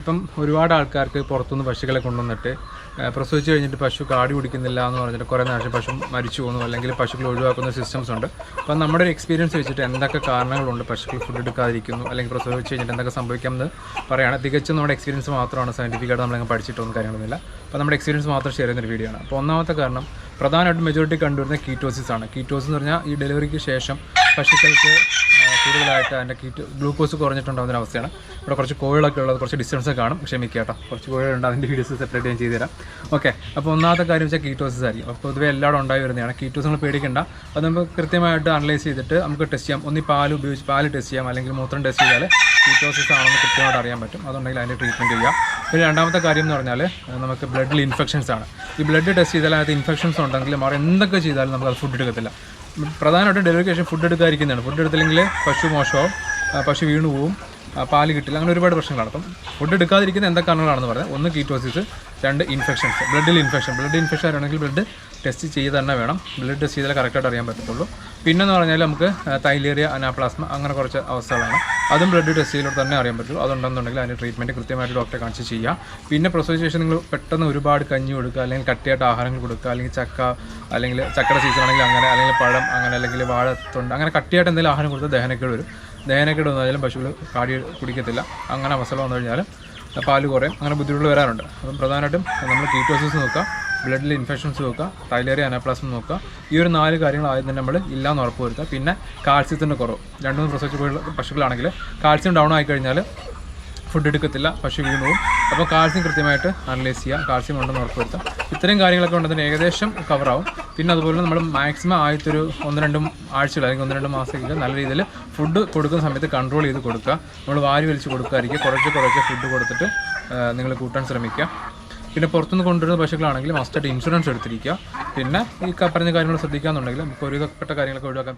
ഇപ്പം ഒരുപാട് ആൾക്കാർക്ക് പുറത്തുനിന്ന് പശുക്കളെ കൊണ്ടുവന്നിട്ട് പ്രസവിച്ച് കഴിഞ്ഞിട്ട് പശു കാടി കുടിക്കുന്നില്ല എന്ന് പറഞ്ഞിട്ട് കുറേ നാശം പശു മരിച്ചു പോകുന്നു അല്ലെങ്കിൽ പശുക്കൾ ഒഴിവാക്കുന്ന സിസ്റ്റംസ് ഉണ്ട്. അപ്പം നമ്മുടെ ഒരു എക്സ്പീരിയൻസ് വെച്ചിട്ട് എന്തൊക്കെ കാരണങ്ങളുണ്ട് പശുക്കൾ ഫുഡ് എടുക്കാതിരിക്കുന്നു അല്ലെങ്കിൽ പ്രസവിച്ച് കഴിഞ്ഞിട്ട് എന്തൊക്കെ സംഭവിക്കാമെന്ന് പറയുകയാണ് തികച്ചും നമ്മുടെ എക്സ്പീരിയൻസ് മാത്രമാണ് സയന്റിഫിക്കായിട്ട് നമ്മളങ്ങ് പഠിച്ചിട്ടൊന്നും കാര്യങ്ങളൊന്നുമില്ല. അപ്പോൾ നമ്മുടെ എക്സ്പീരിയൻസ് മാത്രം ഷെയർ ചെയ്യുന്ന ഒരു വീഡിയോ ആണ്. അപ്പോൾ ഒന്നാമത്തെ കാരണം പ്രധാനമായിട്ടും മെജോറിറ്റി കണ്ടുവരുന്ന കീറ്റോസിസ് ആണ്. കീറ്റോസ് എന്ന് പറഞ്ഞാൽ ഈ ഡെലിവറിക്ക് ശേഷം പശുക്കൾക്ക് കൂടുതലായിട്ട് അതിന്റെ കീറ്റ് ഗ്ലൂക്കോസ് കുറഞ്ഞിട്ടുണ്ടാകുന്ന അവസ്ഥയാണ്. ഇവിടെ കുറച്ച് കോഴികളൊക്കെ ഉള്ളത് കുറച്ച് ഡിസ്റ്റൻസ് കാണും. ക്ഷമിക്കുക കേട്ടോ. കുറച്ച് കോഴികളുണ്ട് അതിന്റെ വീഡിയോസ് സെപ്പറേറ്റ് ഞാൻ ചെയ്തുതരാം ഓക്കെ അപ്പോൾ ഒന്നാമത്തെ കാര്യം വെച്ചാൽ കീറ്റോസിസ് ആയിരിക്കും. അപ്പോൾ പൊതുവെ എല്ലാവരും ഉണ്ടായി വരുന്നതാണ്. കീറ്റോസ് നമ്മൾ പേടിക്കേണ്ട. അത് നമുക്ക് കൃത്യമായിട്ട് അനലൈസ് ചെയ്തിട്ട് നമുക്ക് ടെസ്റ്റ് ചെയ്യാം. ഒന്നി പാൽ ഉപയോഗിച്ച് പാൽ ടെസ്റ്റ് ചെയ്യാം അല്ലെങ്കിൽ മൂത്രം ടെസ്റ്റ് ചെയ്താൽ കീറ്റോസിസ് ആണെന്ന് കൃത്യമായിട്ട് അറിയാൻ പറ്റും. അതുണ്ടെങ്കിൽ അതിന്റെ ട്രീറ്റ്മെന്റ് ചെയ്യാം. പിന്നെ രണ്ടാമത്തെ കാര്യം എന്ന് പറഞ്ഞാൽ നമുക്ക് ബ്ലഡിൽ ഇൻഫെക്ഷൻസ് ആണ്. ഈ ബ്ലഡ് ടെസ്റ്റ് ചെയ്താൽ അതിനകത്ത് ഇൻഫെക്ഷൻസ് ഉണ്ടെങ്കിൽ മാറി എന്തൊക്കെ ചെയ്താലും നമുക്ക് അത് ഫുഡ് എടുക്കത്തില്ല. പ്രധാനമായിട്ടും ഡെലിവറിക്ക് ശേഷം ഫുഡ് എടുക്കാതിരിക്കുന്നതാണ്. ഫുഡ് എടുത്തില്ലെങ്കിൽ പശു മോശമാവും. പശു വീണു പോവും പാൽ കിട്ടില്ല. അങ്ങനെ ഒരുപാട് പ്രശ്നങ്ങളാണ്. അപ്പം ഫുഡ് എടുക്കാതിരിക്കുന്ന എന്തൊക്കെ കാരണങ്ങളാണെന്ന് പറഞ്ഞാൽ ഒന്ന് കീറ്റോസിസ് രണ്ട് ഇൻഫെക്ഷൻസ് ബ്ലഡിൽ ഇൻഫെക്ഷൻ ബ്ലഡ് ഇൻഫെക്ഷൻ ആണെങ്കിൽ ബ്ലഡ് ടെസ്റ്റ് ചെയ്ത് തന്നെ വേണം. ബ്ലഡ് ടെസ്റ്റ് ചെയ്താൽ കറക്റ്റായിട്ട് അറിയാൻ പറ്റത്തുള്ളൂ. പിന്നെന്ന് പറഞ്ഞാൽ നമുക്ക് തൈലേറിയ അനാപ്ലാസ്മ അങ്ങനെ കുറച്ച് അവസ്ഥകളാണ്. അതും ബ്ലഡ് ടെസ്റ്റ് ചെയ്തിലൂടെ തന്നെ അറിയാൻ പറ്റുള്ളൂ. അതുണ്ടെന്നുണ്ടെങ്കിൽ അതിന്റെ ട്രീറ്റ്മെന്റ് കൃത്യമായിട്ട് ഡോക്ടറെ കാണിച്ച് ചെയ്യുക പിന്നെ പ്രസവിച്ച നിങ്ങൾ പെട്ടെന്ന് ഒരുപാട് കഞ്ഞി കൊടുക്കുക അല്ലെങ്കിൽ കട്ടിയായിട്ട് ആഹാരങ്ങൾ കൊടുക്കുക അല്ലെങ്കിൽ ചക്ക അല്ലെങ്കിൽ ചക്കയുടെ സീസൺ ആണെങ്കിൽ അങ്ങനെ അല്ലെങ്കിൽ പഴം അങ്ങനെ അല്ലെങ്കിൽ വാഴത്തൊണ്ട് അങ്ങനെ കട്ടിയായിട്ട് എന്തെങ്കിലും ആഹാരം കൊടുത്താൽ ദഹനക്കേട് വരും. ദഹനക്കേട് വന്നാലും പശുക്കൾ കാടി കുടിക്കത്തില്ല. അങ്ങനെ അവസ്ഥ വന്നു കഴിഞ്ഞാൽ പാൽ കുറയും. അങ്ങനെ ബുദ്ധിമുട്ടുകൾ വരാറുണ്ട്. അപ്പം പ്രധാനമായിട്ടും നമ്മൾ കീറ്റോസിസ് നോക്കുക ബ്ലഡിൽ ഇൻഫെക്ഷൻസ് നോക്കുക തൈലേറിയ അനാപ്ലാസം നോക്കുക. ഈ ഒരു നാല് കാര്യങ്ങൾ ആദ്യം തന്നെ നമ്മൾ ഇല്ലാന്ന് ഉറപ്പ് വരുത്തുക. പിന്നെ കാൽസ്യത്തിന്റെ കുറവ്. രണ്ട് മൂന്ന് പ്രസവിച്ച പശുക്കളാണെങ്കിൽ കാൽസ്യം ഡൗൺ ആയി കഴിഞ്ഞാൽ ഫുഡ് എടുക്കത്തില്ല പശു വീണ് പോകും അപ്പോൾ കാൽസ്യം കൃത്യമായിട്ട് അനലൈസ് ചെയ്യുക കാൽസ്യം ഉണ്ടെന്ന് ഉറപ്പുവരുത്തുക ഇത്രയും കാര്യങ്ങളൊക്കെ ഉണ്ടെങ്കിൽ ഏകദേശം കവറാവും പിന്നെ അതുപോലെ നമ്മൾ മാക്സിമം ആദ്യത്തൊരു ഒന്ന് രണ്ടും ആഴ്ചകൾ അല്ലെങ്കിൽ ഒന്ന് രണ്ട് മാസമൊക്കെ നല്ല രീതിയിൽ ഫുഡ് കൊടുക്കുന്ന സമയത്ത് കൺട്രോൾ ചെയ്ത് കൊടുക്കുക. നമ്മൾ വാരി വലിച്ച് കൊടുക്കാതിരിക്കുക. കുറച്ച് കുറച്ച് ഫുഡ് കൊടുത്തിട്ട് നിങ്ങൾ കൂട്ടാൻ ശ്രമിക്കുക. പിന്നെ പുറത്തുനിന്ന് കൊണ്ടുവരുന്ന പശുക്കളാണെങ്കിൽ മസ്റ്റായിട്ട് ഇൻഷുറൻസ് എടുത്തിരിക്കുക. പിന്നെ ഈ പറഞ്ഞ കാര്യങ്ങൾ ശ്രദ്ധിക്കാന്നുണ്ടെങ്കിൽ നമുക്ക് ഒരുവിധപ്പെട്ട കാര്യങ്ങളൊക്കെ ഒഴിവാക്കാൻ